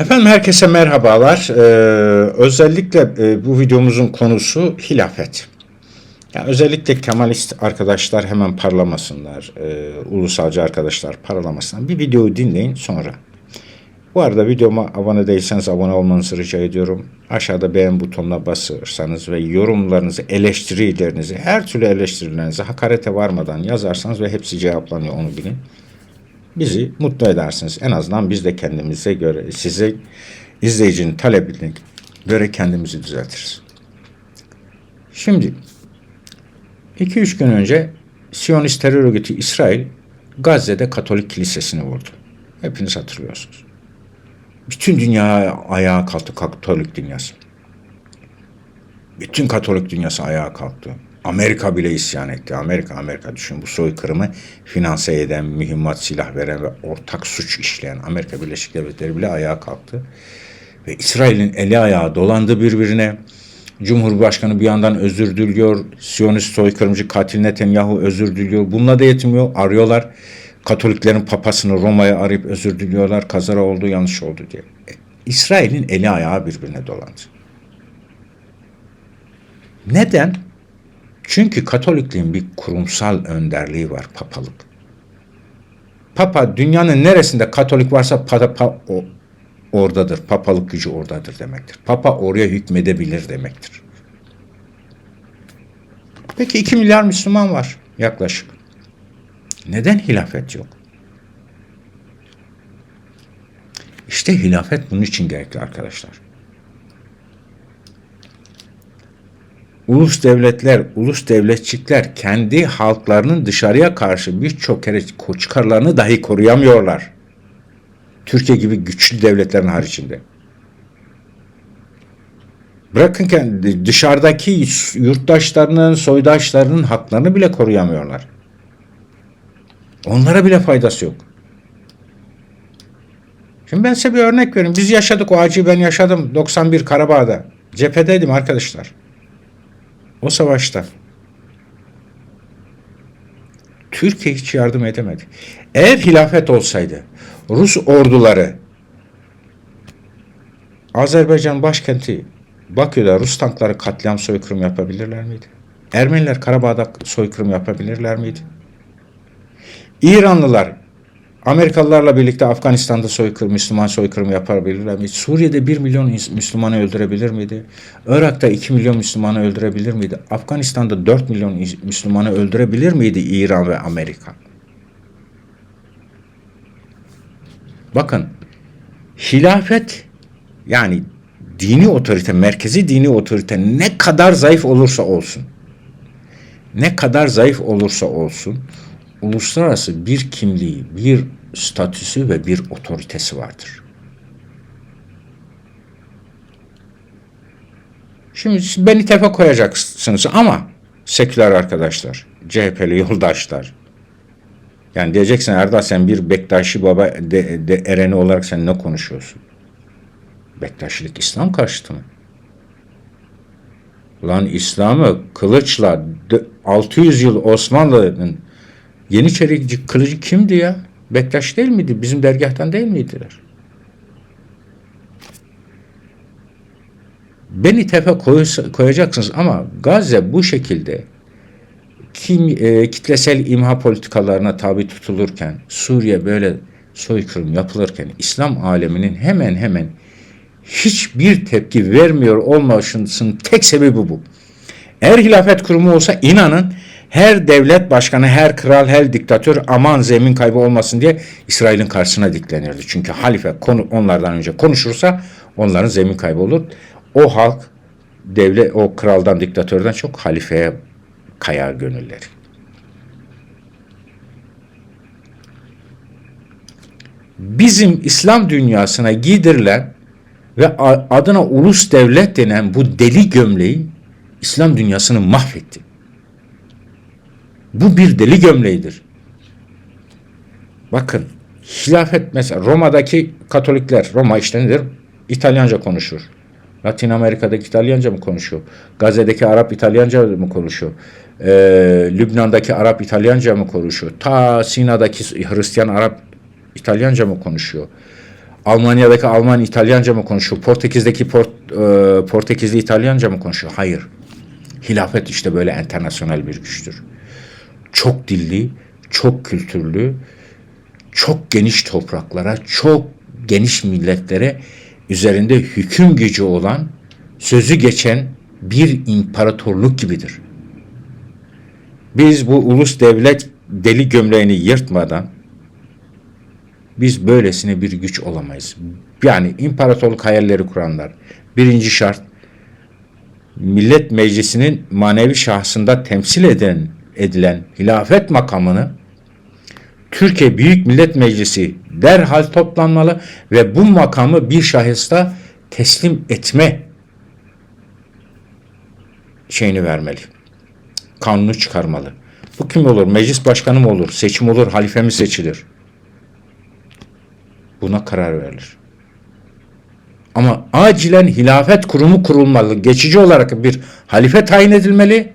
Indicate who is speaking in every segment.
Speaker 1: Efendim herkese merhabalar. Ee, özellikle e, bu videomuzun konusu hilafet. Yani özellikle Kemalist arkadaşlar hemen parlamasınlar, e, ulusalcı arkadaşlar parlamasınlar. Bir videoyu dinleyin sonra. Bu arada videoma abone değilseniz abone olmanızı rica ediyorum. Aşağıda beğen butonuna basırsanız ve yorumlarınızı, eleştirilerinizi, her türlü eleştirilerinizi hakarete varmadan yazarsanız ve hepsi cevaplanıyor onu bilin bizi mutlu edersiniz. En azından biz de kendimize göre size izleyicinin talebine göre kendimizi düzeltiriz. Şimdi 2-3 gün önce Siyonist terör örgütü İsrail Gazze'de Katolik kilisesini vurdu. Hepiniz hatırlıyorsunuz. Bütün dünya ayağa kalktı Katolik dünyası. Bütün Katolik dünyası ayağa kalktı. Amerika bile isyan etti. Amerika, Amerika düşün bu soykırımı finanse eden, mühimmat silah veren ve ortak suç işleyen Amerika Birleşik Devletleri bile ayağa kalktı. Ve İsrail'in eli ayağı dolandı birbirine. Cumhurbaşkanı bir yandan özür diliyor. Siyonist soykırımcı katil Netanyahu özür diliyor. Bununla da yetmiyor. Arıyorlar. Katoliklerin papasını Roma'ya arayıp özür diliyorlar. Kazara oldu, yanlış oldu diye. E, İsrail'in eli ayağı birbirine dolandı. Neden? Çünkü Katolikliğin bir kurumsal önderliği var papalık. Papa dünyanın neresinde Katolik varsa papa o, oradadır. Papalık gücü oradadır demektir. Papa oraya hükmedebilir demektir. Peki 2 milyar Müslüman var yaklaşık. Neden hilafet yok? İşte hilafet bunun için gerekli arkadaşlar. Ulus devletler, ulus devletçikler kendi halklarının dışarıya karşı birçok kere çıkarlarını dahi koruyamıyorlar. Türkiye gibi güçlü devletlerin haricinde. Bırakın kendi dışarıdaki yurttaşlarının, soydaşlarının haklarını bile koruyamıyorlar. Onlara bile faydası yok. Şimdi ben size bir örnek vereyim. Biz yaşadık o acıyı ben yaşadım 91 Karabağ'da. Cephedeydim arkadaşlar. O savaşta Türkiye hiç yardım edemedi. Eğer hilafet olsaydı Rus orduları Azerbaycan başkenti Bakü'de Rus tankları katliam soykırım yapabilirler miydi? Ermeniler Karabağ'da soykırım yapabilirler miydi? İranlılar Amerikalılarla birlikte Afganistan'da soykırım, Müslüman soykırım yapabilirler miydi? Suriye'de 1 milyon Müslümanı öldürebilir miydi? Irak'ta 2 milyon Müslümanı öldürebilir miydi? Afganistan'da 4 milyon Müslümanı öldürebilir miydi İran ve Amerika? Bakın, hilafet yani dini otorite, merkezi dini otorite ne kadar zayıf olursa olsun, ne kadar zayıf olursa olsun, uluslararası bir kimliği, bir statüsü ve bir otoritesi vardır. Şimdi beni tepe koyacaksınız ama seküler arkadaşlar, CHP'li yoldaşlar. Yani diyeceksin Erdal sen bir Bektaşi baba de, de ereni olarak sen ne konuşuyorsun? Bektaşilik İslam karşıtı mı? Lan İslam'ı kılıçla 600 yıl Osmanlı'nın Yeniçeri kılıcı kimdi ya? Bektaş değil miydi? Bizim dergahtan değil miydiler? Beni koy, koyacaksınız ama Gazze bu şekilde kim e, kitlesel imha politikalarına tabi tutulurken, Suriye böyle soykırım yapılırken İslam aleminin hemen hemen hiçbir tepki vermiyor olmasının tek sebebi bu. Eğer hilafet kurumu olsa inanın her devlet başkanı, her kral, her diktatör aman zemin kaybı olmasın diye İsrail'in karşısına diklenirdi. Çünkü halife konu, onlardan önce konuşursa onların zemin kaybı olur. O halk devlet, o kraldan, diktatörden çok halifeye kayar gönülleri. Bizim İslam dünyasına giydirilen ve adına ulus devlet denen bu deli gömleği İslam dünyasını mahvetti. Bu bir deli gömleğidir. Bakın hilafet mesela Roma'daki Katolikler Roma işte nedir? İtalyanca konuşur. Latin Amerika'daki İtalyanca mı konuşuyor? Gazze'deki Arap İtalyanca mı konuşuyor? Ee, Lübnan'daki Arap İtalyanca mı konuşuyor? Ta Sina'daki Hristiyan Arap İtalyanca mı konuşuyor? Almanya'daki Alman İtalyanca mı konuşuyor? Portekiz'deki Port, e, Portekizli İtalyanca mı konuşuyor? Hayır. Hilafet işte böyle internasyonel bir güçtür. Çok dilli, çok kültürlü, çok geniş topraklara, çok geniş milletlere üzerinde hüküm gücü olan, sözü geçen bir imparatorluk gibidir. Biz bu ulus devlet deli gömleğini yırtmadan biz böylesine bir güç olamayız. Yani imparatorluk hayalleri kuranlar birinci şart Millet Meclisi'nin manevi şahsında temsil eden edilen hilafet makamını Türkiye Büyük Millet Meclisi derhal toplanmalı ve bu makamı bir şahısta teslim etme şeyini vermeli. Kanunu çıkarmalı. Bu kim olur? Meclis başkanı mı olur? Seçim olur? Halife mi seçilir? Buna karar verilir. Ama acilen hilafet kurumu kurulmalı. Geçici olarak bir halife tayin edilmeli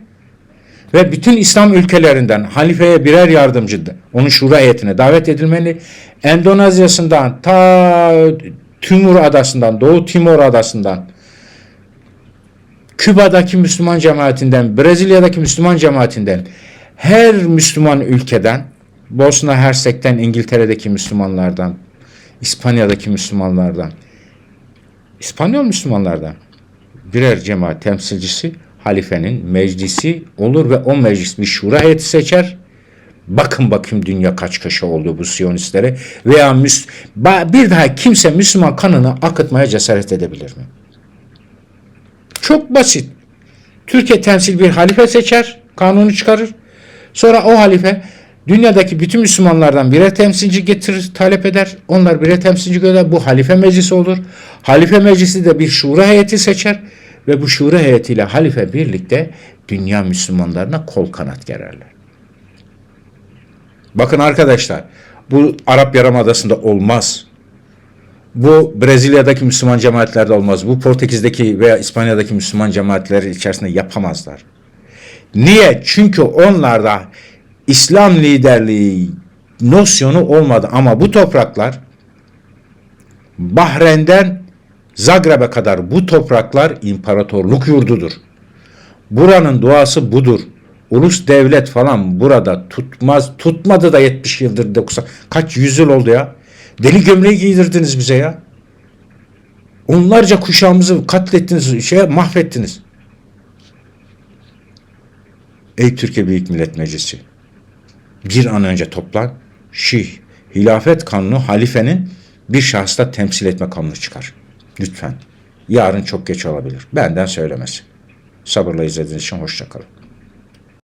Speaker 1: ve bütün İslam ülkelerinden halifeye birer yardımcı onun şura heyetine davet edilmeli. Endonezya'sından ta Timur adasından, Doğu Timor adasından Küba'daki Müslüman cemaatinden, Brezilya'daki Müslüman cemaatinden, her Müslüman ülkeden, Bosna Hersek'ten, İngiltere'deki Müslümanlardan, İspanya'daki Müslümanlardan, İspanyol Müslümanlardan birer cemaat temsilcisi halifenin meclisi olur ve o meclis bir şura heyeti seçer. Bakın bakayım dünya kaç köşe oldu bu Siyonistlere veya Müs bir daha kimse Müslüman kanını akıtmaya cesaret edebilir mi? Çok basit. Türkiye temsil bir halife seçer, kanunu çıkarır. Sonra o halife dünyadaki bütün Müslümanlardan birer temsilci getirir, talep eder. Onlar birer temsilci gönder. Bu halife meclisi olur. Halife meclisi de bir şura heyeti seçer ve bu şura heyetiyle halife birlikte dünya Müslümanlarına kol kanat gererler. Bakın arkadaşlar, bu Arap Yarımadası'nda olmaz. Bu Brezilya'daki Müslüman cemaatlerde olmaz. Bu Portekiz'deki veya İspanya'daki Müslüman cemaatleri içerisinde yapamazlar. Niye? Çünkü onlarda İslam liderliği nosyonu olmadı. Ama bu topraklar Bahreyn'den Zagreb'e kadar bu topraklar imparatorluk yurdudur. Buranın duası budur. Ulus devlet falan burada tutmaz. Tutmadı da 70 yıldır 90. Kaç yüzyıl oldu ya? Deli gömleği giydirdiniz bize ya. Onlarca kuşağımızı katlettiniz, şeye mahvettiniz. Ey Türkiye Büyük Millet Meclisi. Bir an önce toplan. Şih, hilafet kanunu halifenin bir şahısta temsil etme kanunu çıkar. Lütfen. Yarın çok geç olabilir. Benden söylemesi. Sabırla izlediğiniz için hoşçakalın.